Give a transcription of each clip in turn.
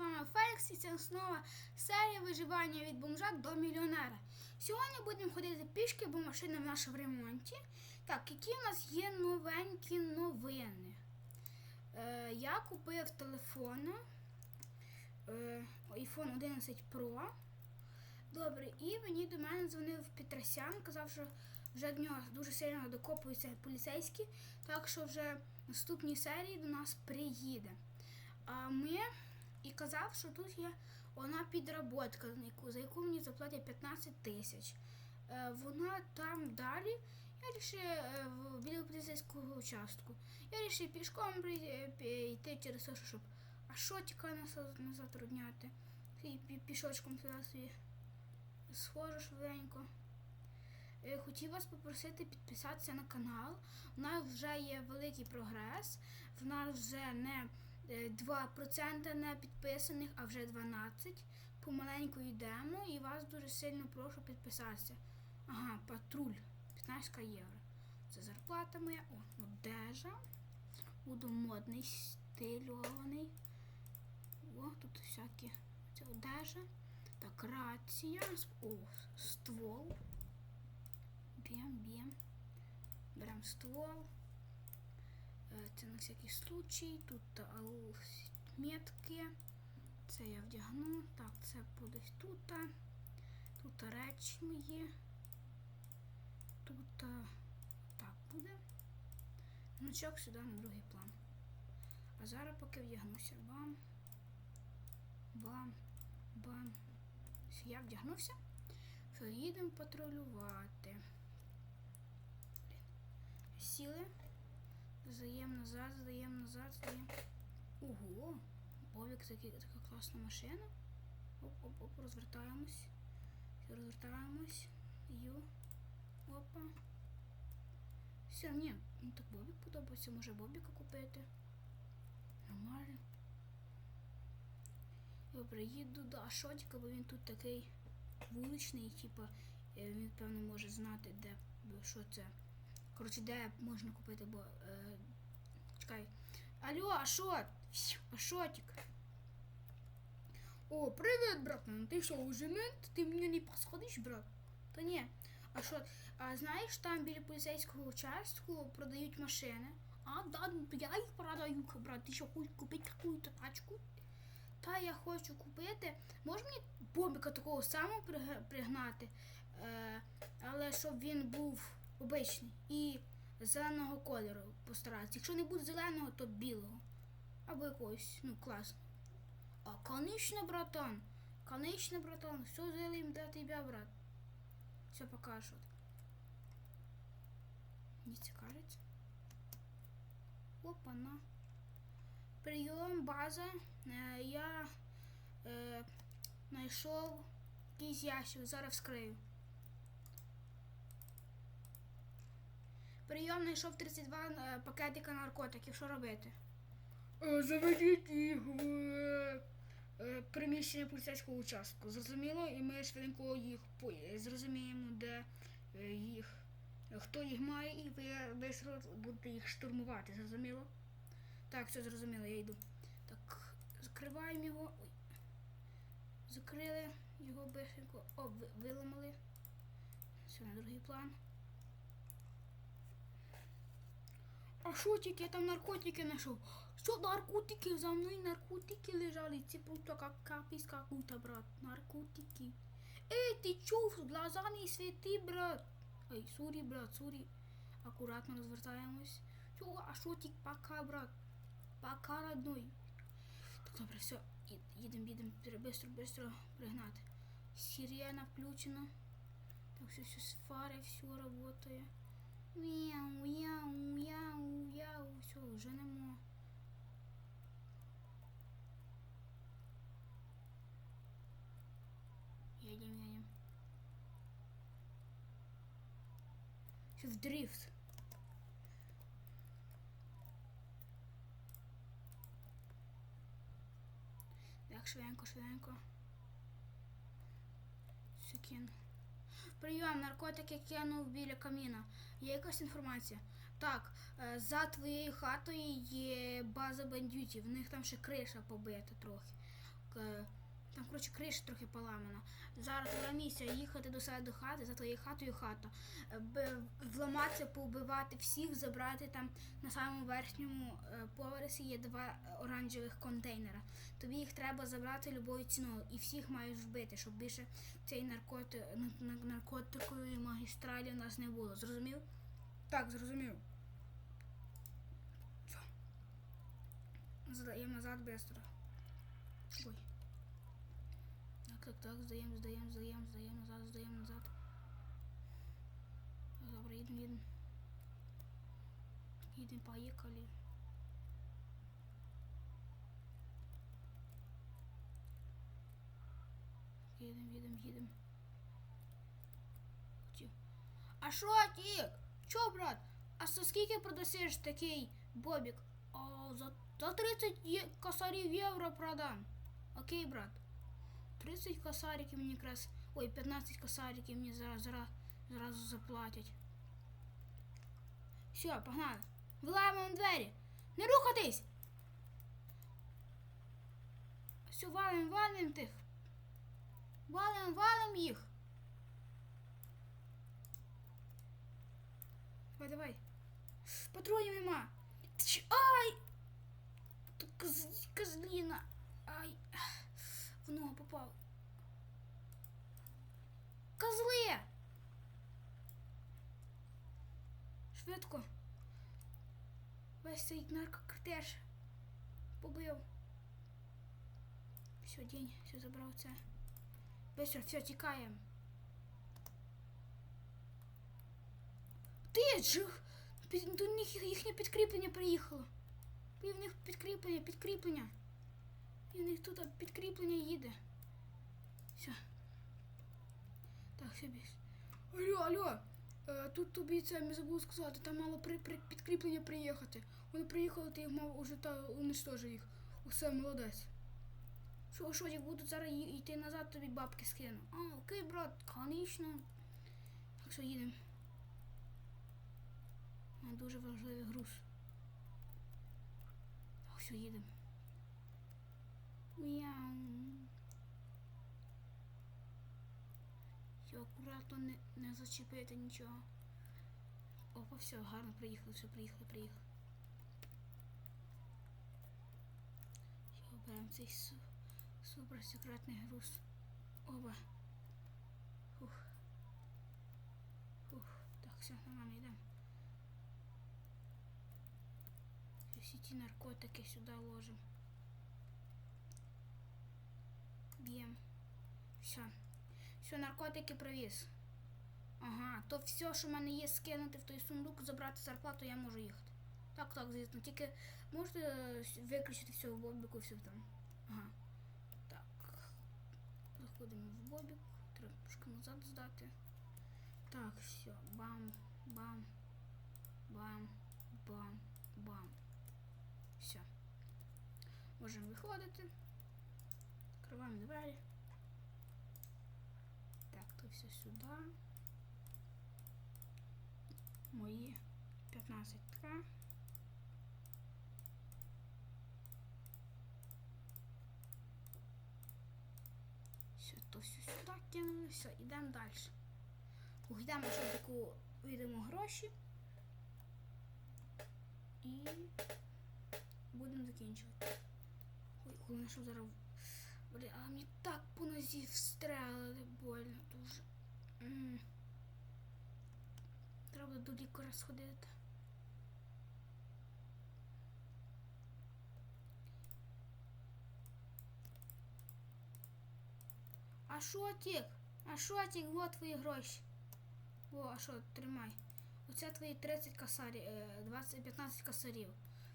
вами Фелікс і це знову серія виживання від бомжа до мільйонера. Сьогодні будемо ходити пішки, бо машина в наша в ремонті. Так, які в нас є новенькі новини? Е, я купив телефон е, iPhone 11 Pro. Добре, і мені до мене дзвонив Петросян, казав, що вже до нього дуже сильно докопуються поліцейські, так що вже наступній серії до нас приїде. А ми і казав, що тут є одна підработка, за яку, мені заплатять 15 тисяч. Е, вона там далі. Я вирішив е, в- біля поліцейського участку. Я вирішив пішком прийти- йти через те, щоб Ашотіка нас не затрудняти. І пішочком туди собі схожу швиденько. Е, Хотів вас попросити підписатися на канал. У нас вже є великий прогрес. В нас вже не е, 2% не підписаних, а вже 12. Помаленьку йдемо і вас дуже сильно прошу підписатися. Ага, патруль. 15 євро. Це зарплата моя. О, одежа. Буду модний, стильований. О, тут всякі це одежа. Так, рація. О, ствол. Б'єм, б'єм. Беремо ствол. Е, Це на всякий случай. Тут метки. Це я вдягну. Так, це буде тут. Тут речі мої. Тут так буде. Значок сюди на другий план. А зараз поки вдягнуся. Бам. Бам. Бам. Я вдягнувся. Що їдемо патрулювати. Сіли. Здаємо назад, здаємо назад, здаємо. Ого! Бовік такий, така класна машина. Оп-оп-оп, розвертаємось. Розвертаємось. Ю. Опа. Все, ні, ну так Бобік подобається, може Бобіка купити. Нормально. Добре, їду до Ашотіка, бо він тут такий вуличний, типа, е, він, певно, може знати, де, що це. Коротше, де можна купити, бо. Е, чекай. Алло, Ашот! Ашотик! О, привет, брат! Ну ты что, уже мент? Ты меня не посходишь, брат? Та ні. А що, а знаєш, там біля поліцейського участку продають машини. А, да, ну, я їх продаю, брат. Ти що хочеш купити якусь тачку? Та я хочу купити. Може мені бомбика такого самого пригнати, е, але щоб він був обичний і зеленого кольору постаратися. Якщо не буде зеленого, то білого. Або якогось, ну, класного. А, конечно, братан. Конечно, братан. Все сделаем для тебя, брат. Все покажут. Не цікавить. Опа, на. Прийом, база. Е, я е, знайшов якийсь ящик. Зараз вскрию. Прийом знайшов 32 е, пакетика наркотиків. Що робити? Е, Заведіть їх в е, приміщення поліцейського участку. Зрозуміло? І ми швиденько їх зрозуміємо, де їх, хто їх має, і ви бистро будете їх штурмувати. Зрозуміло? Так, все зрозуміло, я йду. Так, закриваємо його. Закрили його бистренько. О, ви- виламали. Все, на другий план. А що тільки я там наркотики знайшов? Що наркотики? За мною наркотики лежали. Це просто как капіс какую-то, брат. Наркотики. Ей, ти чув? Глаза не брат. Ой, сорі, брат, сорі. Акуратно розвертаємось. Що, а що тільки пока, брат? Пока, родной. Так, добре, все. Їдемо, їдемо. Бистро, бистро пригнати. Сирена включена. Так, все, все, фари, все работає. Мяу, мяу, мяу, мяу. Все, вже нема. Едем, едем. Все в дрифт. Так, швиденько, швиденько. Кину. Прийом, наркотики кинув біля каміна. Є якась інформація. Так, е, за твоєю хатою є база бандютів. В них там ще криша побита трохи. Там, коротше, криша трохи поламана. Зараз твоя місія їхати до себе до хати, за твоєю хатою хата. Е, Вламатися, повбивати всіх, забрати там на самому верхньому е, поверсі є два е, оранжевих контейнера. Тобі їх треба забрати любою ціною і всіх маєш вбити, щоб більше цієї наркоти, на- на- наркотикової магістралі у нас не було. Зрозумів? Так, зрозумів. Все. Здаємо назад швидко. Ой. Так, так, так, здаємо, здаємо, здаємо, здаємо назад, здаємо назад. Добре, їдемо, їдемо. Їдемо, поїхали. Їдемо, їдемо, їдемо. Хотів. А що ти? Чо, брат? А за скільки продасиш такий бобік? О, за, за 30 є, косарів євро продам. Окей, брат. 30 косариків мені якраз. Ой, 15 косариків мені зараз, зараз, зразу заплатять. Все, погнали. Вилаємо двері. Не рухатись! Все, валим, валим тих. Валим, валим їх. Давай, давай. Патронів нема. Ай! Козліна. Ай. В ногу попав. Козли! Швидко. Весь цей наркокортеж побив. Все, день, все забрав це. Быстро, все, тікаємо. Ти ж! До них їх- їхнє підкріплення приїхало. І в них підкріплення, підкріплення. І в них тут підкріплення їде. Все. Так, все біс. Алло, алло. Е, тут тобі це не забув сказати, там мало при, при, підкріплення приїхати. Вони приїхали, ти їх мав уже та уничтожив їх. Усе, молодець. Що, що, як будуть зараз йти назад, тобі бабки скину. А, окей, брат, конечно. Так що їдемо. Мене дуже важливий груз. Так, все, їдемо. Мяу. Все, акуратно не, не зачепити нічого. Опа, все, гарно приїхали, все, приїхали, приїхали. Все, беремо цей су супер секретний груз. Оба. Фух. Фух. Так, все, нормально йдемо. Всі ті наркотики сюди ложимо. Б'ємо. Все. Все, наркотики привіз. Ага, то все, що в мене є, скинути в той сундук, забрати зарплату, я можу їхати. Так, так, звісно. Тільки можете е, виключити в бобіку, все там. Ага. Так. Заходимо в бобік. Трошки назад здати. Так, все. Бам, бам, бам, бам, бам. Все. Можемо виходити. Відкриваємо двері. Все сюди. Мої 15к. Все, то все сюди кинули. Все, йдемо далі. Йдемо ще таку віддамо гроші. І будемо закінчувати. Ой, головне, що зараз. Блін, а мені так по нозі встрелили больно дуже. М. Треба до лікаря. А шотик? А шотик, вот твої гроші. О, а що, тримай. Оце твої 30 косарів, 20, 15 косарів.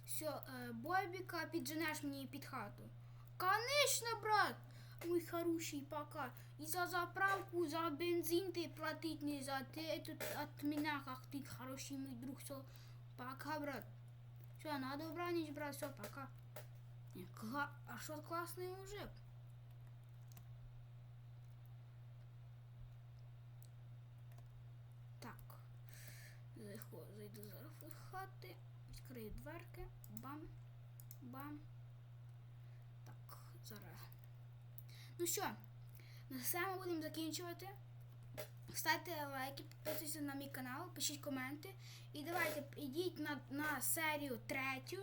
Все, е, Бобіка підженеш мені під хату. Конечно, брат! Мой хороший, пока. И за заправку, за бензин ты платить не за ты тут от меня, как ты хороший мой друг. Все, пока, брат. Все, надо убранить, брат, все, пока. Не, кла... А что классный мужик? Так. Захо- Зайду зараз в хати, відкрию дверки, бам, бам. Зараз Ну що, на ми будемо закінчувати. Ставте лайки, підписуйтесь на мій канал, пишіть коменти. І давайте йдіть на, на серію третю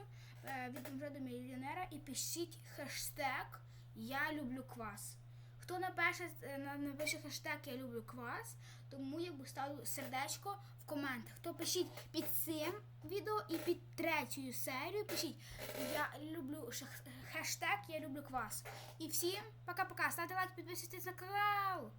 е, від до мільйонера і пишіть хештег Я люблю квас. Хто напише, напише хештег Я люблю квас, тому я поставлю сердечко в коментах. Хто пишіть під цим відео і під третьою серією пишіть Я люблю хештег Я люблю квас. І всім пока-пока. Ставте лайк, підписуйтесь на канал.